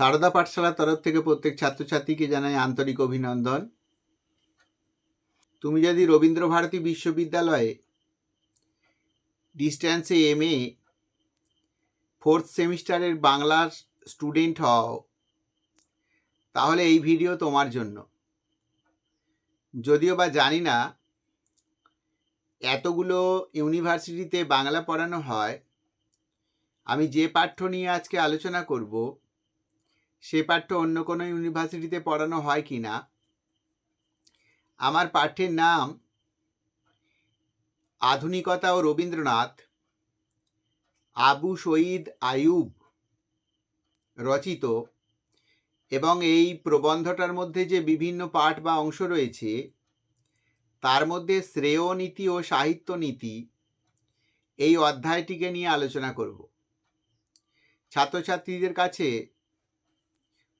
সারদা পাঠশালার তরফ থেকে প্রত্যেক ছাত্রছাত্রীকে জানাই আন্তরিক অভিনন্দন। তুমি যদি রবীন্দ্র ভারতী বিশ্ববিদ্যালয়ে ডিস্ট্যান্সে এম এ ফোর্থ সেমিস্টারের বাংলার স্টুডেন্ট হও, তাহলে এই ভিডিও তোমার জন্য। যদিও বা জানি না এতগুলো ইউনিভার্সিটিতে বাংলা পড়ানো হয়, আমি যে পাঠ্য নিয়ে আজকে আলোচনা করব সে পাঠ্য অন্য কোনো ইউনিভার্সিটিতে পড়ানো হয় কি না? আমার পাঠ্যের নাম আধুনিকতা ও রবীন্দ্রনাথ। আবু শহীদ আয়ুব রচিত এবং এই প্রবন্ধটার মধ্যে যে বিভিন্ন পাঠ বা অংশ রয়েছে, তার মধ্যে শ্রেয় নীতি ও সাহিত্য নীতি এই অধ্যায়টিকে নিয়ে আলোচনা করব। ছাত্রছাত্রীদের কাছে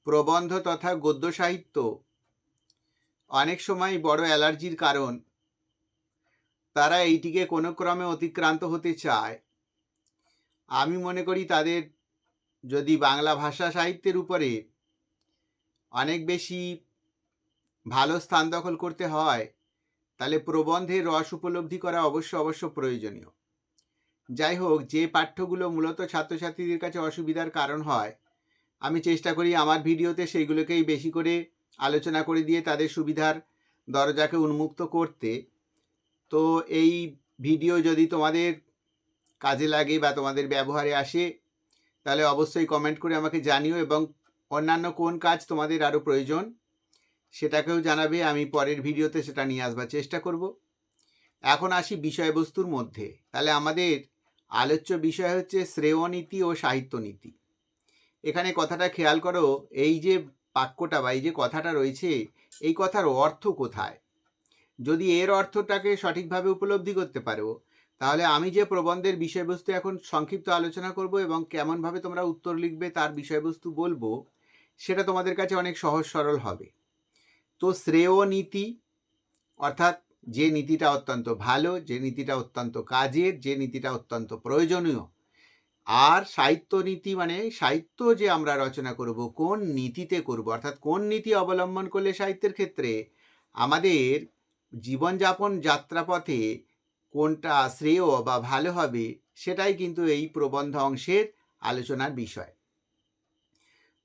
প্রবন্ধ তথা গদ্য সাহিত্য অনেক সময় বড় অ্যালার্জির কারণ। তারা এইটিকে কোনো ক্রমে অতিক্রান্ত হতে চায়। আমি মনে করি তাদের যদি বাংলা ভাষা সাহিত্যের উপরে অনেক বেশি ভালো স্থান দখল করতে হয়, তাহলে প্রবন্ধের রস উপলব্ধি করা অবশ্য অবশ্য প্রয়োজনীয়। যাই হোক, যে পাঠ্যগুলো মূলত ছাত্রছাত্রীদের কাছে অসুবিধার কারণ হয় আমি চেষ্টা করি আমার ভিডিওতে সেইগুলোকেই বেশি করে আলোচনা করে দিয়ে তাদের সুবিধার দরজাকে উন্মুক্ত করতে। তো এই ভিডিও যদি তোমাদের কাজে লাগে বা তোমাদের ব্যবহারে আসে, তাহলে অবশ্যই কমেন্ট করে আমাকে জানিও এবং অন্যান্য কোন কাজ তোমাদের আরও প্রয়োজন সেটাকেও জানাবে। আমি পরের ভিডিওতে সেটা নিয়ে আসবার চেষ্টা করব। এখন আসি বিষয়বস্তুর মধ্যে। তাহলে আমাদের আলোচ্য বিষয় হচ্ছে শ্রেয়নীতি ও সাহিত্য নীতি। এখানে কথাটা খেয়াল করো, এই যে বাক্যটা বা এই যে কথাটা রয়েছে, এই কথার অর্থ কোথায়? যদি এর অর্থটাকে সঠিকভাবে উপলব্ধি করতে পারো, তাহলে আমি যে প্রবন্ধের বিষয়বস্তু এখন সংক্ষিপ্ত আলোচনা করব এবং কেমনভাবে তোমরা উত্তর লিখবে তার বিষয়বস্তু বলব, সেটা তোমাদের কাছে অনেক সহজ সরল হবে। তো শ্রেয় নীতি, অর্থাৎ যে নীতিটা অত্যন্ত ভালো, যে নীতিটা অত্যন্ত কাজের, যে নীতিটা অত্যন্ত প্রয়োজনীয় আর সাহিত্য নীতি মানে সাহিত্য যে আমরা রচনা করব, কোন নীতিতে করব, অর্থাৎ কোন নীতি অবলম্বন করলে সাহিত্যের ক্ষেত্রে আমাদের জীবনযাপন যাত্রাপথে কোনটা শ্রেয় বা ভালো হবে, সেটাই কিন্তু এই প্রবন্ধ অংশের আলোচনার বিষয়।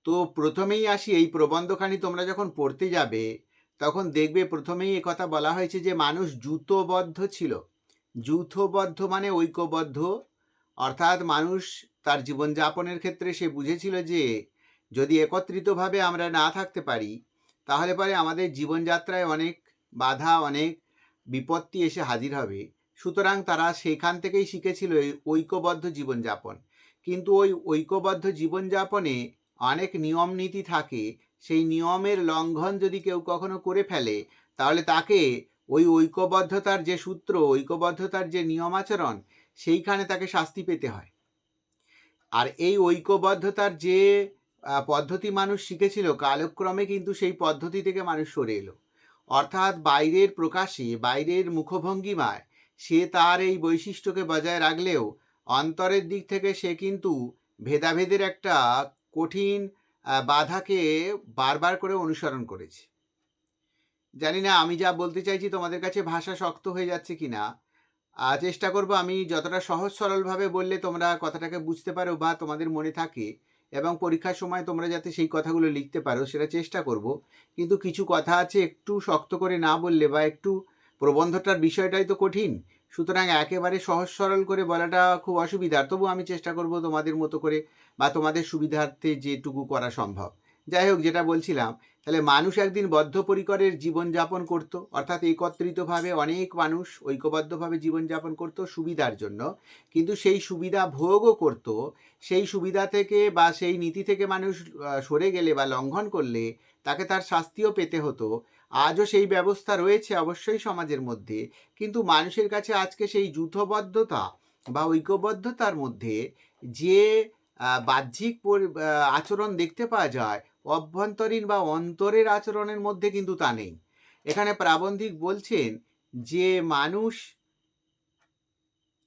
তো প্রথমেই আসি, এই প্রবন্ধখানি তোমরা যখন পড়তে যাবে, তখন দেখবে প্রথমেই কথা বলা হয়েছে যে মানুষ জুতোবদ্ধ ছিল। যুথবদ্ধ মানে ঐক্যবদ্ধ অর্থাৎ মানুষ তার জীবনযাপনের ক্ষেত্রে সে বুঝেছিল যে যদি একত্রিতভাবে আমরা না থাকতে পারি, তাহলে পরে আমাদের জীবনযাত্রায় অনেক বাধা, অনেক বিপত্তি এসে হাজির হবে। সুতরাং তারা সেখান থেকেই শিখেছিল এই ঐক্যবদ্ধ জীবনযাপন। কিন্তু ওই ঐক্যবদ্ধ জীবনযাপনে অনেক নিয়ম নীতি থাকে। সেই নিয়মের লঙ্ঘন যদি কেউ কখনো করে ফেলে, তাহলে তাকে ওই ঐক্যবদ্ধতার যে সূত্র, ঐক্যবদ্ধতার যে নিয়ম আচরণ সেইখানে তাকে শাস্তি পেতে হয়। আর এই ঐক্যবদ্ধতার যে পদ্ধতি মানুষ শিখেছিল, কালক্রমে কিন্তু সেই পদ্ধতি থেকে মানুষ সরে এলো। অর্থাৎ বাইরের প্রকাশে, বাইরের মুখভঙ্গিমায় সে তার এই বৈশিষ্ট্যকে বজায় রাখলেও অন্তরের দিক থেকে সে কিন্তু ভেদাভেদের একটা কঠিন বাধাকে বারবার করে অনুসরণ করেছে। জানি না, আমি যা বলতে চাইছি তোমাদের কাছে ভাষা শক্ত হয়ে যাচ্ছে কি না চেষ্টা করব আমি যতটা সহজ সরলভাবে বললে তোমরা কথাটাকে বুঝতে পারো বা তোমাদের মনে থাকে এবং পরীক্ষার সময় তোমরা যাতে সেই কথাগুলো লিখতে পারো সেটা চেষ্টা করব। কিন্তু কিছু কথা আছে একটু শক্ত করে না বললে বা একটু প্রবন্ধটার বিষয়টাই তো কঠিন। সুতরাং একেবারে সহজ সরল করে বলাটা খুব অসুবিধার। তবু আমি চেষ্টা করব তোমাদের মতো করে বা তোমাদের সুবিধার্থে যেটুকু করা সম্ভব। যাই হোক, যেটা বলছিলাম, তাহলে মানুষ একদিন বদ্ধপরিকরের জীবনযাপন করত, অর্থাৎ একত্রিতভাবে অনেক মানুষ ঐক্যবদ্ধভাবে জীবনযাপন করত সুবিধার জন্য, কিন্তু সেই সুবিধা ভোগও করত, সেই সুবিধা থেকে বা সেই নীতি থেকে মানুষ সরে গেলে বা লঙ্ঘন করলে তাকে তার শাস্তিও পেতে হতো। আজও সেই ব্যবস্থা রয়েছে অবশ্যই সমাজের মধ্যে, কিন্তু মানুষের কাছে আজকে সেই যুথবদ্ধতা বা ঐক্যবদ্ধতার মধ্যে যে বাহ্যিক আচরণ দেখতে পাওয়া যায় অভ্যন্তরীণ বা অন্তরের আচরণের মধ্যে কিন্তু তা নেই। এখানে প্রাবন্ধিক বলছেন যে মানুষ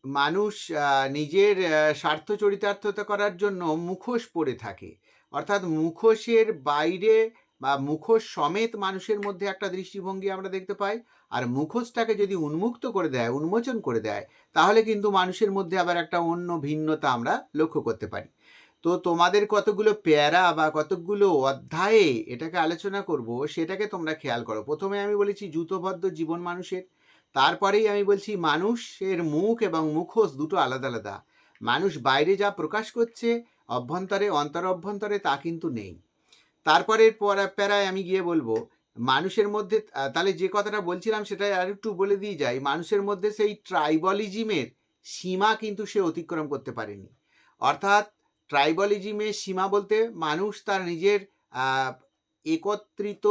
মানুষ নিজের স্বার্থ চরিতার্থতা করার জন্য মুখোশ পরে থাকে। অর্থাৎ মুখোশের বাইরে বা মুখোশ সমেত মানুষের মধ্যে একটা দৃষ্টিভঙ্গি আমরা দেখতে পাই। আর মুখোশটাকে যদি উন্মুক্ত করে দেয়, উন্মোচন করে দেয়, তাহলে কিন্তু মানুষের মধ্যে আবার একটা অন্য ভিন্নতা আমরা লক্ষ্য করতে পারি। তো তোমাদের কতগুলো প্যারা বা কতগুলো অধ্যায়ে এটাকে আলোচনা করব, সেটাকে তোমরা খেয়াল করো। প্রথমে আমি বলেছি জুতোবদ্ধ জীবন মানুষের, তারপরেই আমি বলছি মানুষের মুখ এবং মুখোশ দুটো আলাদা আলাদা। মানুষ বাইরে যা প্রকাশ করছে, অভ্যন্তরে, অন্তর অভ্যন্তরে তা কিন্তু নেই। তারপরের পরা, প্যারায় আমি গিয়ে বলব, মানুষের মধ্যে তাহলে যে কথাটা বলছিলাম সেটা আর একটু বলে দিয়ে যাই। মানুষের মধ্যে সেই ট্রাইবলিজিমের সীমা কিন্তু সে অতিক্রম করতে পারেনি। অর্থাৎ ট্রাইবলিজিমের সীমা বলতে মানুষ তার নিজের একত্রিত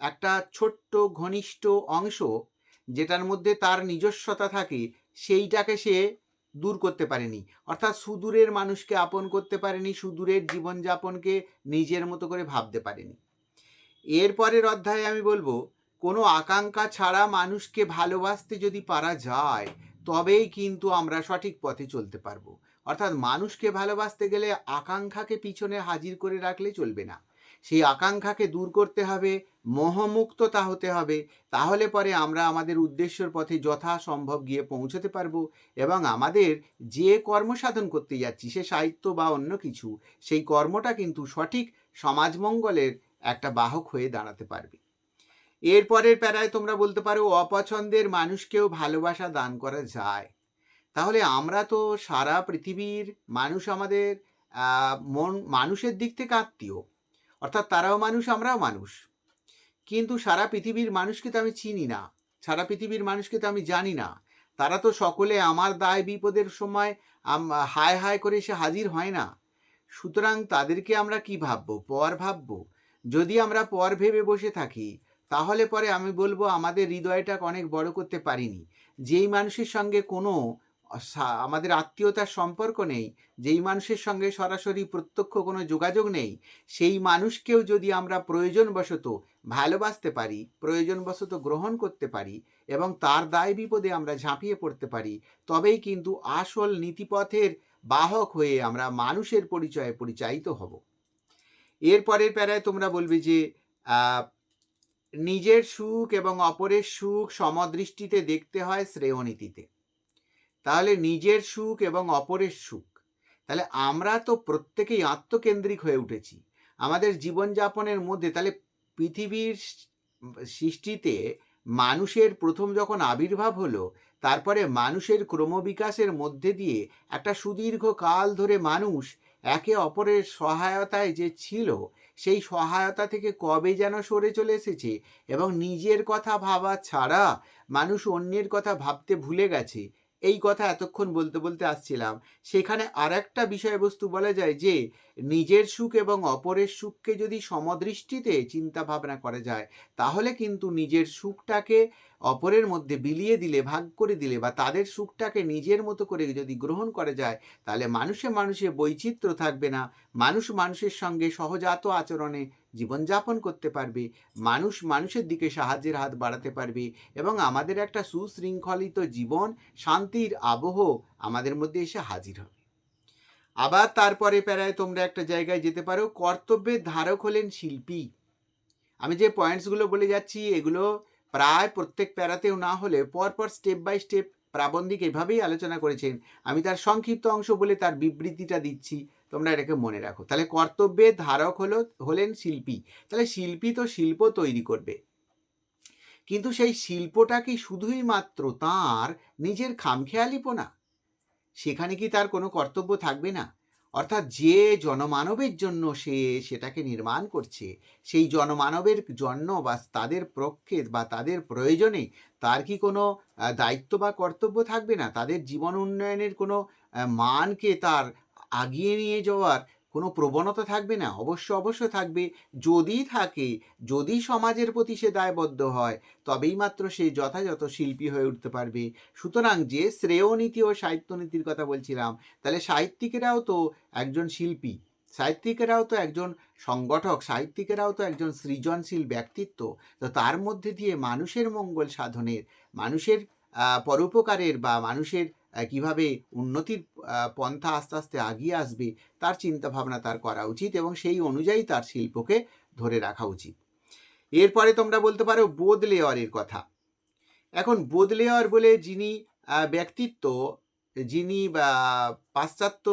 একটা ছোট্ট ঘনিষ্ঠ অংশ যেটার মধ্যে তার নিজস্বতা থাকে, সেইটাকে সে দূর করতে পারেনি। অর্থাৎ সুদূরের মানুষকে আপন করতে পারেনি, সুদূরের জীবনযাপনকে নিজের মতো করে ভাবতে পারেনি। এরপরের অধ্যায়ে আমি বলব, কোনো আকাঙ্ক্ষা ছাড়া মানুষকে ভালোবাসতে যদি পারা যায়, তবেই কিন্তু আমরা সঠিক পথে চলতে পারব। অর্থাৎ মানুষকে ভালোবাসতে গেলে আকাঙ্ক্ষাকে পিছনে হাজির করে রাখলে চলবে না। সেই আকাঙ্ক্ষাকে দূর করতে হবে মোহমুক্ততা হতে হবে, তাহলে পরে আমরা আমাদের উদ্দেশ্যের পথে যথাসম্ভব গিয়ে পৌঁছতে পারব এবং আমাদের যে কর্ম সাধন করতে যাচ্ছি, সে সাহিত্য বা অন্য কিছু, সেই কর্মটা কিন্তু সঠিক সমাজমঙ্গলের একটা বাহক হয়ে দাঁড়াতে পারবে। এরপরের প্যারায় তোমরা বলতে পারো, অপছন্দের মানুষকেও ভালোবাসা দান করা যায়। তাহলে আমরা তো সারা পৃথিবীর মানুষ আমাদের মন মানুষের দিক থেকে আত্মীয়। অর্থাৎ তারাও মানুষ, আমরাও মানুষ। কিন্তু সারা পৃথিবীর মানুষকে তো আমি চিনি না। সারা পৃথিবীর মানুষকে তো আমি জানি না। তারা তো সকলে আমার দায় বিপদের সময় হায় হায় করে এসে হাজির হয় না। সুতরাং তাদেরকে আমরা কি ভাববো? পর ভাববো। যদি আমরা পর ভেবে বসে থাকি, তাহলে পরে আমি বলব আমাদের হৃদয়টাকে অনেক বড় করতে পারিনি। যেই মানুষের সঙ্গে কোনো আমাদের আত্মীয়তার সম্পর্ক নেই, যেই মানুষের সঙ্গে সরাসরি প্রত্যক্ষ কোনো যোগাযোগ নেই, সেই মানুষকেও যদি আমরা প্রয়োজনবশত ভালোবাসতে পারি, প্রয়োজনবশত গ্রহণ করতে পারি এবং তার দায় বিপদে আমরা ঝাঁপিয়ে পড়তে পারি, তবেই কিন্তু আসল নীতিপথের বাহক হয়ে আমরা মানুষের পরিচয়ে পরিচালিত হব। এরপরের প্যারায় তোমরা বলবে যে নিজের সুখ এবং অপরের সুখ সমদৃষ্টিতে দেখতে হয় শ্রেয়নীতিতে তাহলে নিজের সুখ এবং অপরের সুখ। তাহলে আমরা তো প্রত্যেকেই আত্মকেন্দ্রিক হয়ে উঠেছি। আমাদের জীবনযাপনের মধ্যে তাহলে পৃথিবীর সৃষ্টিতে মানুষের প্রথম যখন আবির্ভাব হলো, তারপরে মানুষের ক্রমবিকাশের মধ্যে দিয়ে একটা সুদীর্ঘ কাল ধরে মানুষ একে অপরের সহায়তায় যে ছিল, সেই সহায়তা থেকে কবে যেন সরে চলে এসেছে এবং নিজের কথা ভাবা ছাড়া মানুষ অন্যের কথা ভাবতে ভুলে গেছে এই কথা এতক্ষণ বলতে বলতে আসছিলাম। সেখানে আর একটা বিষয়বস্তু বলা যায় যে, নিজের সুখ এবং অপরের সুখকে যদি সমদৃষ্টিতে চিন্তা ভাবনা করা যায়, তাহলে কিন্তু নিজের সুখটাকে অপরের মধ্যে বিলিয়ে দিলে, ভাগ করে দিলে বা তাদের সুখটাকে নিজের মতো করে যদি গ্রহণ করা যায়, তাহলে মানুষে মানুষে বৈচিত্র্য থাকবে না। মানুষ মানুষের সঙ্গে সহজাত আচরণে জীবনযাপন করতে পারবে। মানুষ মানুষের দিকে সাহায্যের হাত বাড়াতে পারবে এবং আমাদের একটা সুশৃঙ্খলিত জীবন, শান্তির আবহ আমাদের মধ্যে এসে হাজির হবে। আবার তারপরে প্যারায় তোমরা একটা জায়গায় যেতে পারো, কর্তব্যের ধারক হলেন শিল্পী। আমি যে পয়েন্টসগুলো বলে যাচ্ছি, এগুলো প্রায় প্রত্যেক প্যারাতেও না হলে পরপর স্টেপ বাই স্টেপ প্রাবন্ধিক এভাবেই আলোচনা করেছেন। আমি তার সংক্ষিপ্ত অংশ বলে তার বিবৃতিটা দিচ্ছি। তোমরা এটাকে মনে রাখো। তাহলে কর্তব্যের ধারক হলো, হলেন শিল্পী। তাহলে শিল্পী তো শিল্প তৈরি করবে। কিন্তু সেই শিল্পটা কি শুধুই মাত্র তার নিজের খামখেয়ালিপনা? সেখানে কি তার কোনো কর্তব্য থাকবে না? অর্থাৎ যে জনমানবের জন্য সে সেটাকে নির্মাণ করছে, সেই জনমানবের জন্য বা তাদের পক্ষে বা তাদের প্রয়োজনে তার কি কোনো দায়িত্ব বা কর্তব্য থাকবে না? তাদের জীবন উন্নয়নের কোনো মানকে তার আগিয়ে নিয়ে যাওয়ার কোনো প্রবণতা থাকবে না? অবশ্য অবশ্য থাকবে। যদি থাকে, যদি সমাজের প্রতি সে দায়বদ্ধ হয়, তবেই মাত্র সে যথাযথ শিল্পী হয়ে উঠতে পারবে। সুতরাং যে শ্রেয় নীতি ও সাহিত্য নীতির কথা বলছিলাম, তাহলে সাহিত্যিকেরাও তো একজন শিল্পী। সাহিত্যিকেরাও তো একজন সংগঠক, সাহিত্যিকেরাও তো একজন সৃজনশীল ব্যক্তিত্ব। তো তার মধ্যে দিয়ে মানুষের মঙ্গল সাধনের, মানুষের পরোপকারের বা মানুষের কীভাবে উন্নতির পন্থা আস্তে আস্তে আগিয়ে আসবে, তার চিন্তা ভাবনা তার করা উচিত এবং সেই অনুযায়ী তার শিল্পকে ধরে রাখা উচিত। এরপরে তোমরা বলতে পারো বোদলেয়ারের কথা। এখন বোদলেয়ার বলে যিনি ব্যক্তিত্ব, যিনি পাশ্চাত্য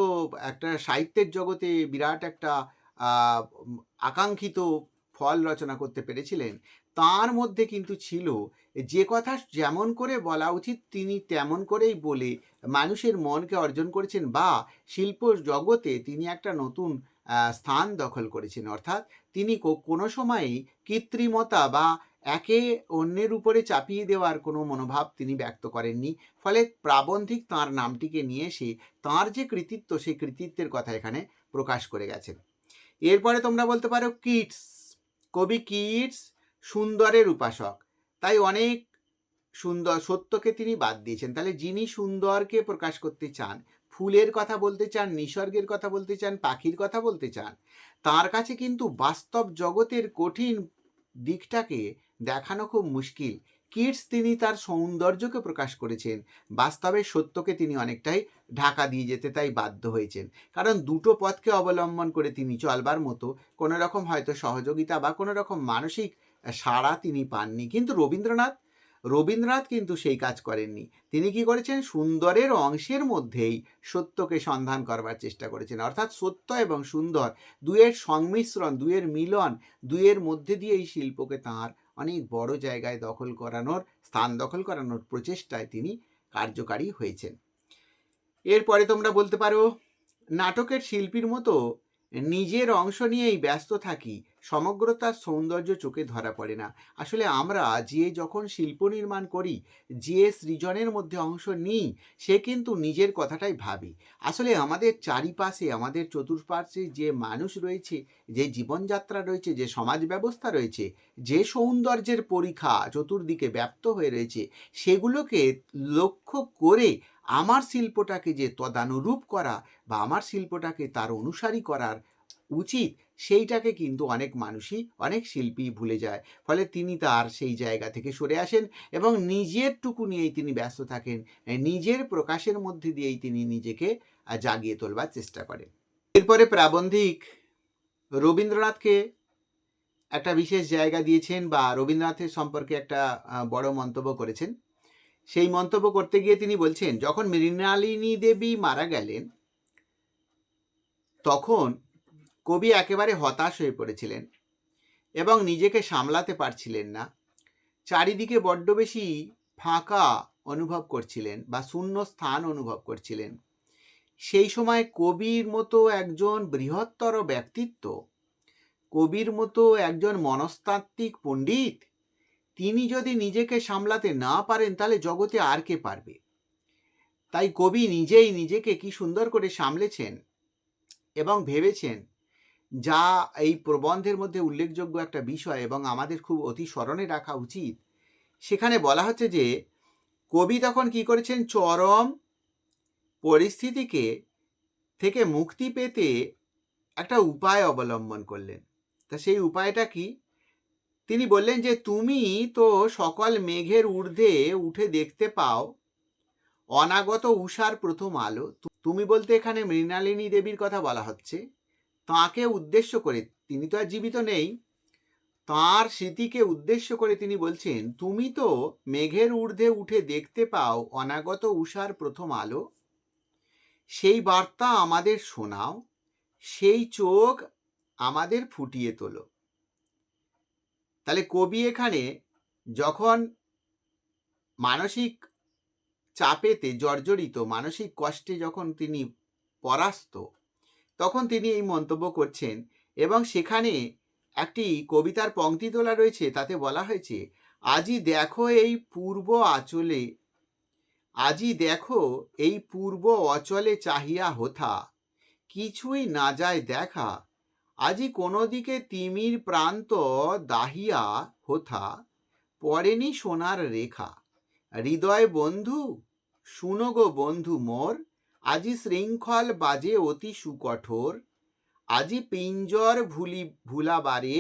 একটা সাহিত্যের জগতে বিরাট একটা আকাঙ্ক্ষিত ফল রচনা করতে পেরেছিলেন তার মধ্যে কিন্তু ছিল, যে কথা যেমন করে বলা উচিত, তিনি তেমন করেই বলে মানুষের মনকে অর্জন করেছেন বা শিল্প জগতে তিনি একটা নতুন স্থান দখল করেছেন। অর্থাৎ তিনি কোনো সময়ই কৃত্রিমতা বা একে অন্যের উপরে চাপিয়ে দেওয়ার কোনো মনোভাব তিনি ব্যক্ত করেননি। ফলে প্রাবন্ধিক তাঁর নামটিকে নিয়ে এসে তাঁর যে কৃতিত্ব, সেই কৃতিত্বের কথা এখানে প্রকাশ করে গেছেন। এরপরে তোমরা বলতে পারো কিটস কবি কিটস সুন্দরের উপাসক। তাই অনেক সুন্দর সত্যকে তিনি বাদ দিয়েছেন। তাহলে যিনি সুন্দরকে প্রকাশ করতে চান, ফুলের কথা বলতে চান, নিসর্গের কথা বলতে চান, পাখির কথা বলতে চান, তার কাছে কিন্তু বাস্তব জগতের কঠিন দিকটাকে দেখানো খুব মুশকিল। কিডস তিনি তার সৌন্দর্যকে প্রকাশ করেছেন বাস্তবের সত্যকে তিনি অনেকটাই ঢাকা দিয়ে যেতে তাই বাধ্য হয়েছেন। কারণ দুটো পথকে অবলম্বন করে তিনি চলবার মতো কোনো রকম হয়তো সহযোগিতা বা কোনো রকম মানসিক সাড়া তিনি পাননি। কিন্তু রবীন্দ্রনাথ রবীন্দ্রনাথ কিন্তু সেই কাজ করেননি। তিনি কি করেছেন? সুন্দরের অংশের মধ্যেই সত্যকে সন্ধান করবার চেষ্টা করেছেন। অর্থাৎ সত্য এবং সুন্দর দুয়ের সংমিশ্রণ দুয়ের মিলন দুয়ের মধ্যে দিয়ে এই শিল্পকে তাঁর অনেক বড় জায়গায় দখল করানোর, স্থান দখল করানোর প্রচেষ্টায় তিনি কার্যকারী হয়েছেন। এরপরে তোমরা বলতে পারো, নাটকের শিল্পীর মতো নিজের অংশ নিয়েই ব্যস্ত থাকি সমগ্র তার সৌন্দর্য চোখে ধরা পড়ে না। আসলে আমরা যে যখন শিল্প নির্মাণ করি, যে সৃজনের মধ্যে অংশ নিই, সে কিন্তু নিজের কথাটাই ভাবে। আসলে আমাদের চারিপাশে, আমাদের চতুর্পাশে যে মানুষ রয়েছে, যে জীবনযাত্রা রয়েছে, যে সমাজ ব্যবস্থা রয়েছে, যে সৌন্দর্যের পরীক্ষা চতুর্দিকে ব্যাপ্ত হয়ে রয়েছে, সেগুলোকে লক্ষ্য করে আমার শিল্পটাকে যে তদানুরূপ করা বা আমার শিল্পটাকে তার অনুসারী করার উচিত সেইটাকে কিন্তু অনেক মানুষই অনেক শিল্পী ভুলে যায়। ফলে তিনি তার সেই জায়গা থেকে সরে আসেন এবং নিজের টুকু নিয়েই তিনি ব্যস্ত থাকেন। নিজের প্রকাশের মধ্যে দিয়েই তিনি নিজেকে জাগিয়ে তোলবার চেষ্টা করেন। এরপরে প্রাবন্ধিক রবীন্দ্রনাথকে একটা বিশেষ জায়গা দিয়েছেন বা রবীন্দ্রনাথের সম্পর্কে একটা বড় মন্তব্য করেছেন। সেই মন্তব্য করতে গিয়ে তিনি বলছেন, যখন মৃণালিনী দেবী মারা গেলেন, তখন কবি একেবারে হতাশ হয়ে পড়েছিলেন এবং নিজেকে সামলাতে পারছিলেন না। চারিদিকে বড্ড বেশি ফাঁকা অনুভব করছিলেন বা শূন্য স্থান অনুভব করছিলেন। সেই সময় কবির মতো একজন বৃহত্তর ব্যক্তিত্ব, কবির মতো একজন মনস্তাত্ত্বিক পণ্ডিত, তিনি যদি নিজেকে সামলাতে না পারেন তাহলে জগতে আর কে পারবে? তাই কবি নিজেই নিজেকে কি সুন্দর করে সামলেছেন এবং ভেবেছেন যা এই প্রবন্ধের মধ্যে উল্লেখযোগ্য একটা বিষয় এবং আমাদের খুব অতি স্মরণে রাখা উচিত। সেখানে বলা হচ্ছে যে, কবি তখন কি করেছেন? চরম পরিস্থিতিকে থেকে মুক্তি পেতে একটা উপায় অবলম্বন করলেন। তা সেই উপায়টা কি? তিনি বললেন যে, তুমি তো সকল মেঘের ঊর্ধ্বে উঠে দেখতে পাও অনাগত উষার প্রথম আলো। তুমি বলতে এখানে মৃণালিনী দেবীর কথা বলা হচ্ছে। তাঁকে উদ্দেশ্য করে, তিনি তো আর জীবিত নেই, তাঁর স্মৃতিকে উদ্দেশ্য করে তিনি বলছেন, তুমি তো মেঘের ঊর্ধ্বে উঠে দেখতে পাও অনাগত উষার প্রথম আলো, সেই বার্তা আমাদের শোনাও, সেই চোখ আমাদের ফুটিয়ে তোলো। তাহলে কবি এখানে যখন মানসিক চাপেতে জর্জরিত, মানসিক কষ্টে যখন তিনি পরাস্ত তখন তিনি এই মন্তব্য করছেন এবং সেখানে একটি কবিতার পংক্তি তোলা রয়েছে, তাতে বলা হয়েছে, আজি দেখো এই পূর্ব আচলে, আজি দেখো এই পূর্ব অচলে চাহিয়া হোথা, কিছুই না যায় দেখা, আজি কোনো দিকে তিমির প্রান্ত দাহিয়া হোথা, পড়েনি সোনার রেখা, হৃদয় বন্ধু, শুনো গো বন্ধু মোর আজি শৃঙ্খল বাজে অতি সুকঠোর, আজি পিঞ্জর ভুলি, ভুলাবারে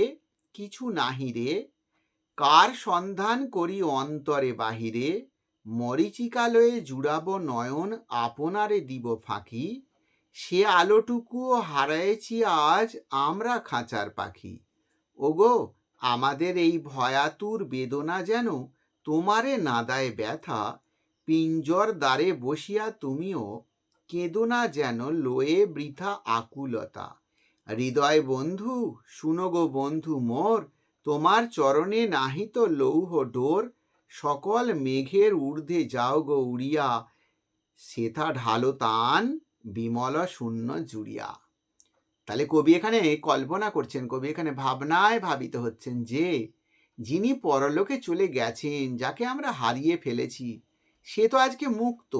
কিছু নাহি রে, কার সন্ধান করি অন্তরে বাহিরে, মরিচিকালয়ে জুড়াব নয়ন আপনারে দিব ফাঁকি, সে আলোটুকুও হারায়েছি আজ আমরা খাঁচার পাখি। ওগো, আমাদের এই ভয়াতুর বেদনা যেন তোমারে নাদায় ব্যথা, পিঞ্জর দ্বারে বসিয়া তুমিও কেঁদো না যেন লয়ে বৃথা আকুলতা। হৃদয় বন্ধু, শুনো গো বন্ধু মোর, তোমার চরণে নাহিত লৌহ ডোর, সকল মেঘের ঊর্ধ্বে যাও গো উড়িয়া, সেথা ঢালো তান, বিমল শূন্য জুড়িয়া। তাহলে কবি এখানে কল্পনা করছেন, কবি এখানে ভাবনায় ভাবিত হচ্ছেন যে, যিনি পরলোকে চলে গেছেন, যাকে আমরা হারিয়ে ফেলেছি, সে তো আজকে মুক্ত।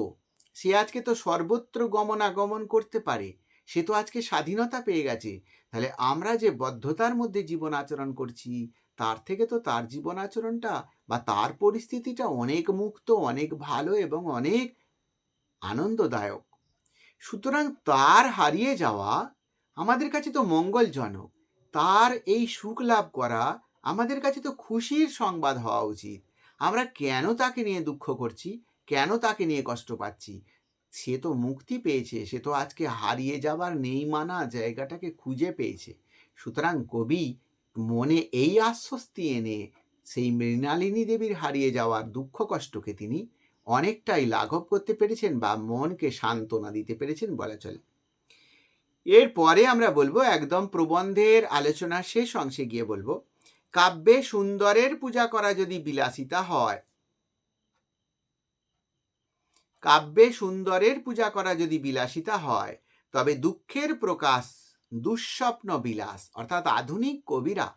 সে আজকে তো সর্বত্র গমনাগমন করতে পারে। সে তো আজকে স্বাধীনতা পেয়ে গেছে। তাহলে আমরা যে বদ্ধতার মধ্যে জীবন আচরণ করছি, তার থেকে তো তার জীবন আচরণটা বা তার পরিস্থিতিটা অনেক মুক্ত, অনেক ভালো এবং অনেক আনন্দদায়ক। সুতরাং তার হারিয়ে যাওয়া আমাদের কাছে তো মঙ্গলজনক। তার এই সুখ লাভ করা আমাদের কাছে তো খুশির সংবাদ হওয়া উচিত। আমরা কেন তাকে নিয়ে দুঃখ করছি? কেন তাকে নিয়ে কষ্ট পাচ্ছি? সে তো মুক্তি পেয়েছে, সে তো আজকে হারিয়ে যাবার নেই মানা জায়গাটাকে খুঁজে পেয়েছে। সুতরাং কবি মনে এই আশ্বস্তি এনে সেই মৃণালিনী দেবীর হারিয়ে যাওয়ার দুঃখ কষ্টকে তিনি অনেকটাই লাঘব করতে পেরেছেন বা মনকে সান্ত্বনা দিতে পেরেছেন বলা চলে। এরপরে আমরা বলব, একদম প্রবন্ধের আলোচনা শেষ অংশে গিয়ে বলব, কাব্যে সুন্দরের পূজা করা যদি বিলাসিতা হয় কাব্যে সুন্দরের পূজা করা যদি বিলাসিতা হয়, তবে দুঃখের প্রকাশ দুঃস্বপ্ন বিলাস, অর্থাৎ আধুনিক কবিরা।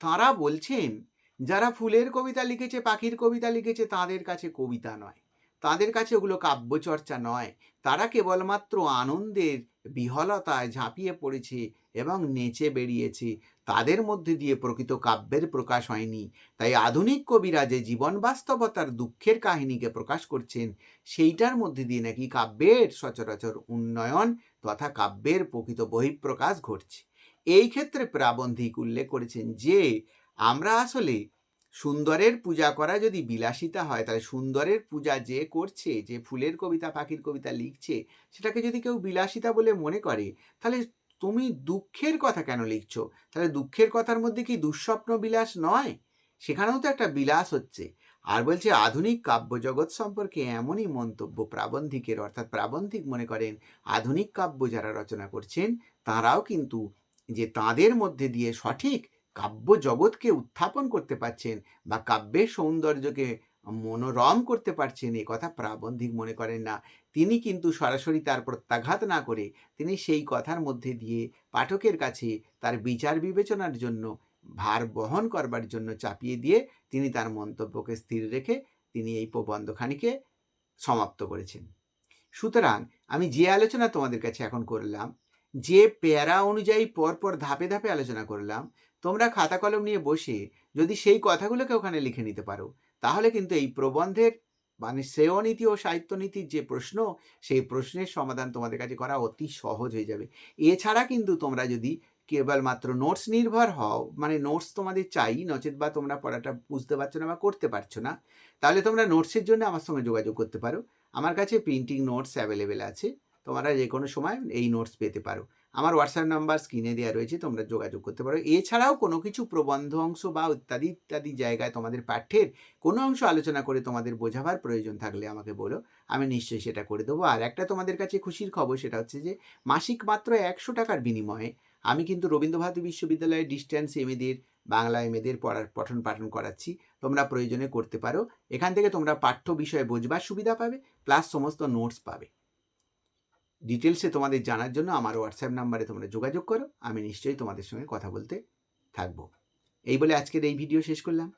তাঁরা বলছেন, যারা ফুলের কবিতা লিখেছে, পাখির কবিতা লিখেছে, তাদের কাছে কবিতা নয়। তাদের কাছে ওগুলো কাব্যচর্চা নয়। তারা কেবলমাত্র আনন্দের বিহলতায় ঝাঁপিয়ে পড়েছে এবং নেচে বেরিয়েছে তাদের মধ্যে দিয়ে প্রকৃত কাব্যের প্রকাশ হয়নি। তাই আধুনিক কবিরা যে জীবন বাস্তবতার দুঃখের কাহিনীকে প্রকাশ করছেন, সেইটার মধ্যে দিয়ে নাকি কাব্যের সচরাচর উন্নয়ন তথা কাব্যের প্রকৃত বহিঃপ্রকাশ ঘটছে। এই ক্ষেত্রে প্রাবন্ধিক উল্লেখ করেছেন যে, আমরা আসলে সুন্দরের পূজা করা যদি বিলাসিতা হয়, তাহলে সুন্দরের পূজা যে করছে, যে ফুলের কবিতা, পাখির কবিতা লিখছে, সেটাকে যদি কেউ বিলাসিতা বলে মনে করে, তাহলে তুমি দুঃখের কথা কেন লিখছো? তাহলে দুঃখের কথার মধ্যে কি দুঃস্বপ্ন বিলাস নয়? সেখানেও তো একটা বিলাস হচ্ছে। আর বলছে আধুনিক কাব্য জগৎ সম্পর্কে এমনই মন্তব্য প্রাবন্ধিকের, অর্থাৎ প্রাবন্ধিক মনে করেন, আধুনিক কাব্য যারা রচনা করছেন, তারাও কিন্তু যে তাদের মধ্যে দিয়ে সঠিক কাব্য জগৎকে উত্থাপন করতে পারছেন বা কাব্যের সৌন্দর্যকে মনোরম করতে পারছেন, এ কথা প্রাবন্ধিক মনে করেন না। তিনি কিন্তু সরাসরি তার প্রত্যাঘাত না করে তিনি সেই কথার মধ্যে দিয়ে পাঠকের কাছে তার বিচার বিবেচনার জন্য ভার বহন করবার জন্য চাপিয়ে দিয়ে তিনি তার মন্তব্যকে স্থির রেখে তিনি এই প্রবন্ধখানিকে সমাপ্ত করেছেন। সুতরাং আমি যে আলোচনা তোমাদের কাছে এখন করলাম, যে প্যারা অনুযায়ী পরপর ধাপে ধাপে আলোচনা করলাম, তোমরা খাতা কলম নিয়ে বসে যদি সেই কথাগুলোকে ওখানে লিখে নিতে পারো, তাহলে কিন্তু এই প্রবন্ধের মানে শ্রেয়নীতি ও সাহিত্যনীতির যে প্রশ্ন, সেই প্রশ্নের সমাধান তোমাদের কাছে করা অতি সহজ হয়ে যাবে। এছাড়া কিন্তু তোমরা যদি কেবলমাত্র নোটস নির্ভর হও মানে নোটস তোমাদের চাই, নচেত বা তোমরা পড়াটা বুঝতে পারছ না বা করতে পারছ না, তাহলে তোমরা নোটসের জন্য আমার সঙ্গে যোগাযোগ করতে পারো। আমার কাছে প্রিন্টিং নোটস অ্যাভেলেবেল আছে, তোমরা যে কোনো সময় এই নোটস পেতে পারো। আমার হোয়াটসঅ্যাপ নাম্বার স্ক্রিনে দেওয়া রয়েছে, তোমরা যোগাযোগ করতে পারো। এছাড়াও কোনো কিছু প্রবন্ধ অংশ বা ইত্যাদি ইত্যাদি জায়গায় তোমাদের পাঠ্যের কোনো অংশ আলোচনা করে তোমাদের বোঝাবার প্রয়োজন থাকলে আমাকে বলো, আমি নিশ্চয়ই সেটা করে দেবো। আর একটা তোমাদের কাছে খুশির খবর, সেটা হচ্ছে যে, মাসিক মাত্র একশো টাকার বিনিময়ে আমি কিন্তু রবীন্দ্রভারতী বিশ্ববিদ্যালয়ের ডিস্ট্যান্স এমেদের বাংলা এমেদের পড়ার, পঠন পাঠন করাচ্ছি। তোমরা প্রয়োজনে করতে পারো। এখান থেকে তোমরা পাঠ্য বিষয়ে বোঝবার সুবিধা পাবে প্লাস সমস্ত নোটস পাবে। ডিটেলসে তোমাদের জানার জন্য আমার হোয়াটসঅ্যাপ নাম্বারে তোমরা যোগাযোগ করো, আমি নিশ্চয়ই তোমাদের সঙ্গে কথা বলতে থাকব। এই বলে আজকের এই ভিডিও শেষ করলাম।